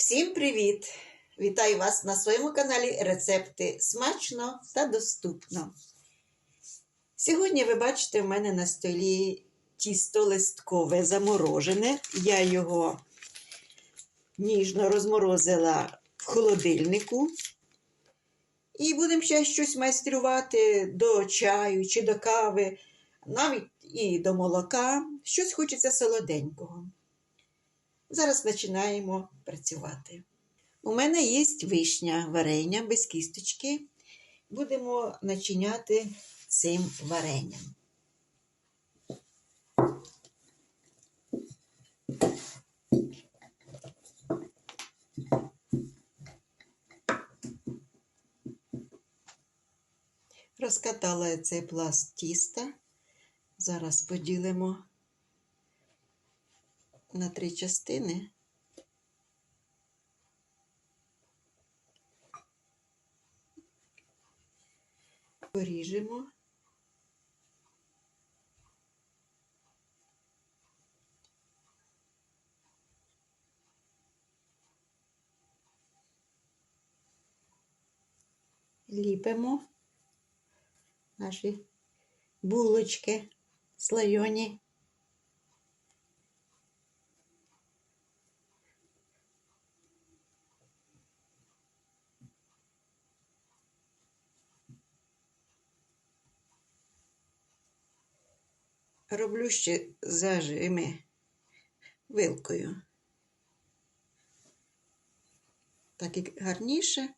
Всім привіт! Вітаю вас на своєму каналі Рецепти смачно та доступно. Сьогодні ви бачите в мене на столі тісто листкове заморожене. Я його ніжно розморозила в холодильнику. І будемо ще щось майструвати до чаю чи до кави, навіть і до молока. Щось хочеться солоденького. Зараз починаємо працювати. У мене є вишня варення без кісточки. Будемо начиняти цим варенням. Розкатала я цей пласт тіста. Зараз поділимо на три частини. Поріжемо. Ліпимо наші булочки слойоні. Роблю ще зажими вилкою. Так і гарніше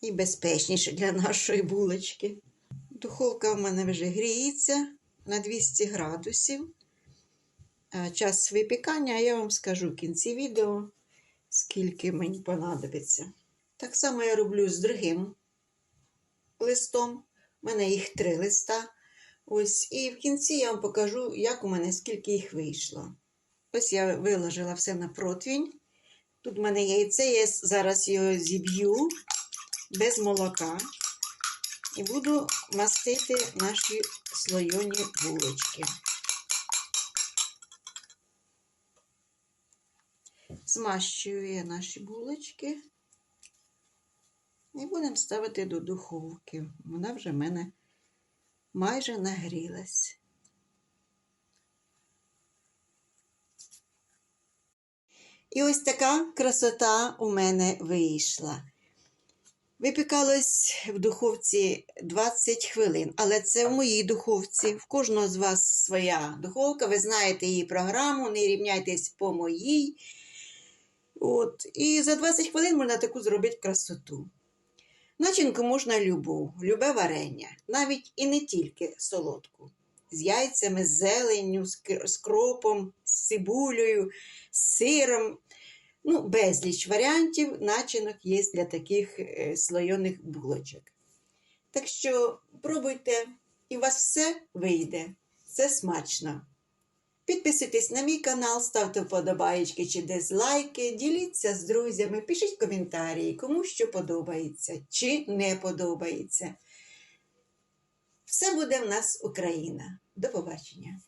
і безпечніше для нашої булочки. Духовка в мене вже гріється на 200 градусів. Час випікання я вам скажу в кінці відео, скільки мені понадобиться. Так само я роблю з другим листом. У мене їх три листа. Ось, і в кінці я вам покажу, як у мене скільки їх вийшло. Ось я виложила все на противень. Тут в мене яйце, я зараз його зіб'ю без молока. І буду мастити наші слойоні булочки. Змащую я наші булочки. І будемо ставити до духовки. Вона вже в мене майже нагрілась. І ось така красота у мене вийшла. Випікалось в духовці 20 хвилин, але це в моїй духовці. В кожного з вас своя духовка, ви знаєте її програму, не рівняйтесь по моїй. От. І за 20 хвилин можна таку зробити красоту. Начинку можна любу, любе варення, навіть і не тільки солодку. З яйцями, з зеленню, з кропом, з цибулею, з сиром. Ну, безліч варіантів начинок є для таких е, слойоних булочок. Так що пробуйте, і у вас все вийде. Це смачно. Підписуйтесь на мій канал, ставте вподобаєчки чи дизлайки, діліться з друзями, пишіть коментарі, кому що подобається чи не подобається. Все буде в нас Україна. До побачення!